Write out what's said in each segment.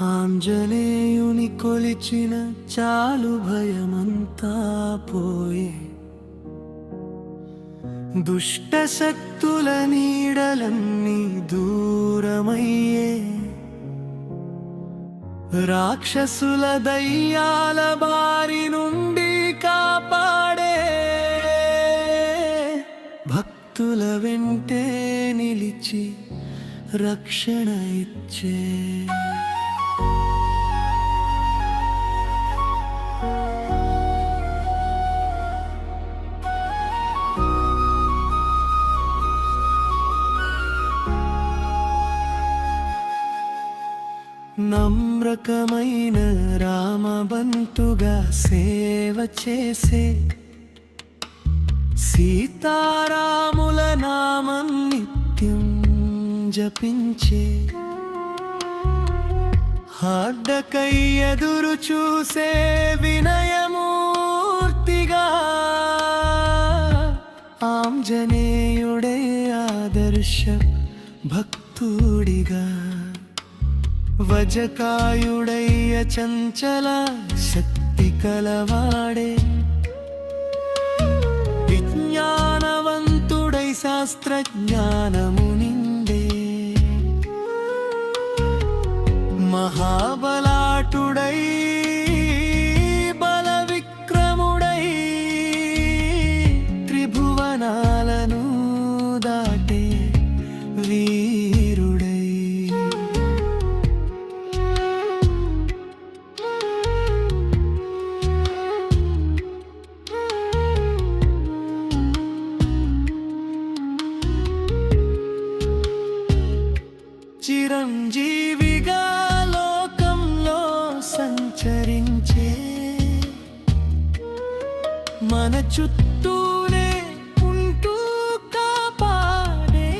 ఆంజనేయుని కొలిచిన చాలు భయమంతా పోయే. దుష్ట శక్తుల నీడలన్నీ దూరమయ్యే. రాక్షసుల దయ్యాల బారి నుండి కాపాడే. భక్తుల వెంటే నిలిచి రక్షణ ఇచ్చే. నమ్రకమైన రామబంతుగా సేవ చేసే సీతారాముల నామం నిత్యం జపించే హార్డకై ఎదురు చూసే వినయమూర్తిగా ఆంజనేయుడే ఆదర్శ భక్తుడిగా. వజకాయుడయ్య చంచల శక్తి కలవాడే. విజ్ఞానవంతుడై శాస్త్రజ్ఞానము చిరంజీవిగా లోకంలో సంచరించే మన చుట్టూనే ఉంటూ కాపాడే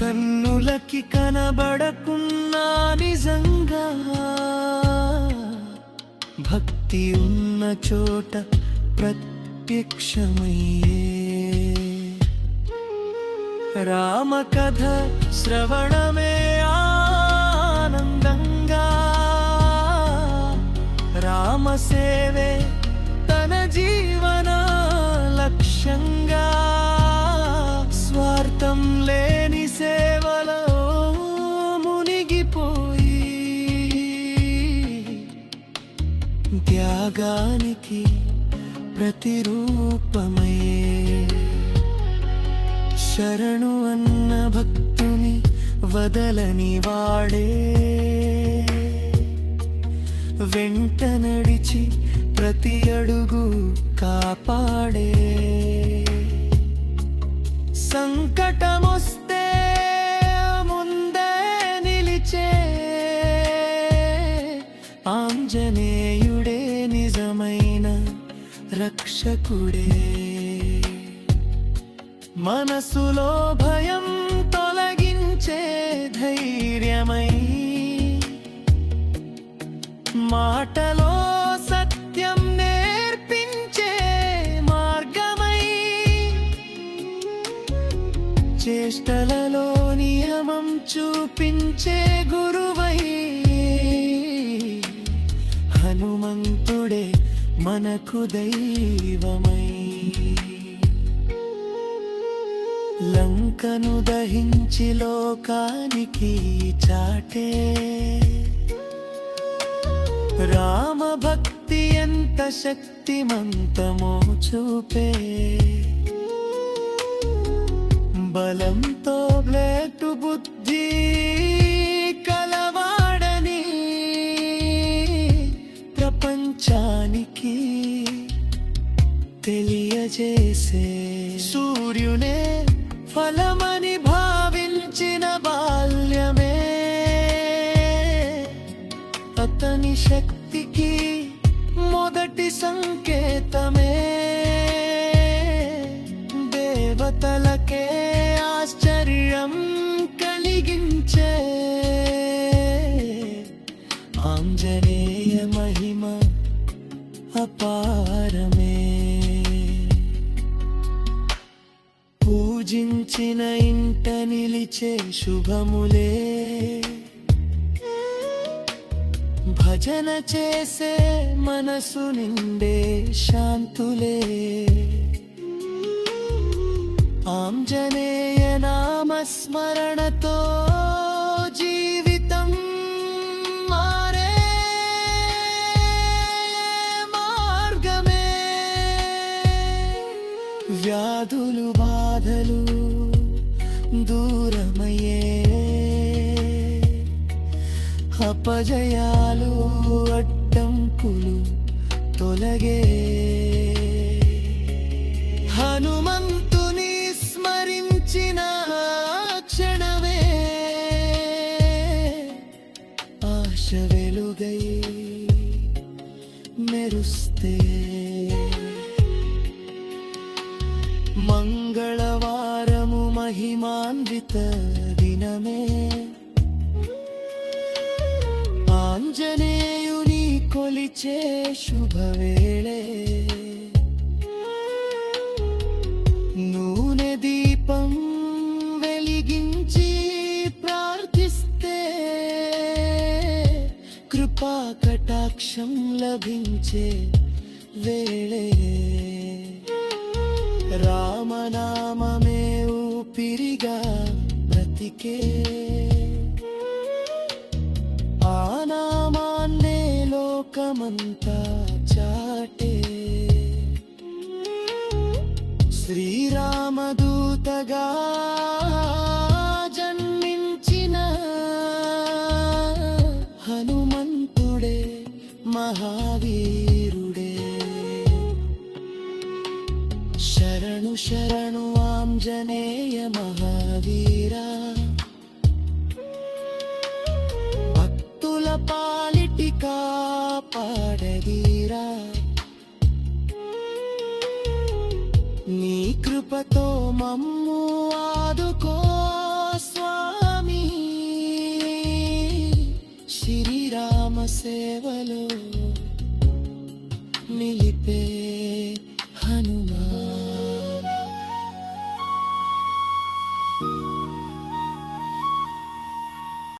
కన్నులకి కనబడకున్నా నిజంగా భక్తి ఉన్న చోట ప్రత్యక్షమయ్యే రామకథ శ్రవణమే ఆనందంగా రామసేవే తన జీవన లక్ష్యంగా స్వార్థం లేని సేవలో మునిగిపోయి త్యాగానికి ప్రతిరూపమయ్యే శరణు అన్న భక్తుని వదలని వాడే. వెంట నడిచి ప్రతి అడుగు కాపాడే. సంకటమొస్తే ముందే నిలిచే. ఆంజనేయుడే నిజమైన రక్షకుడే. మనసులో భయం తొలగించే ధైర్యమై మాటలో సత్యం నేర్పించే మార్గమై చేష్టలలో నియమం చూపించే గురువై హనుమంతుడే మనకు దైవమై. లంకను దహించి లోకానికి చాటే. రామ భక్తి ఎంత శక్తిమంతమో చూపే. బలంతో బ్లేటు బుద్ధి కలవాడని ప్రపంచానికి తెలియజేసే. సూర్యునే ఫలమని భావించిన బాల్యమే. అతని శక్తికి మొదటి సంకేతమే. దేవతలకే ఆశ్చర్యం కలిగించే. ఆంజనేయ మహిమ అపారమే. నిలిచిన ఇంట నిలిచే శుభములే. భజన చేసే మనసు నిండే శాంతులే. ఆంజనేయ నామస్మరణతో అపజయాలు అడ్డంకులు తొలగే. హనుమంతుని స్మరించిన క్షణమే ఆశ వెలుగై మెరుస్తే. మంగళవారము మహిమాన్విత దినమే. కొలిచే శుభవేళే నూనె దీపం వెలిగించి ప్రార్థిస్తే కృపా కటాక్షం లభించే వేళే రామనామమే ఊపిరిగా బ్రతికే లోకమంతా చాటే. శ్రీరామదూతగా జన్మించిన హనుమంతుడే మహావీరుడే. శరణు శరణు ఆంజనేయ మహావీరు సేవలో నిలిపే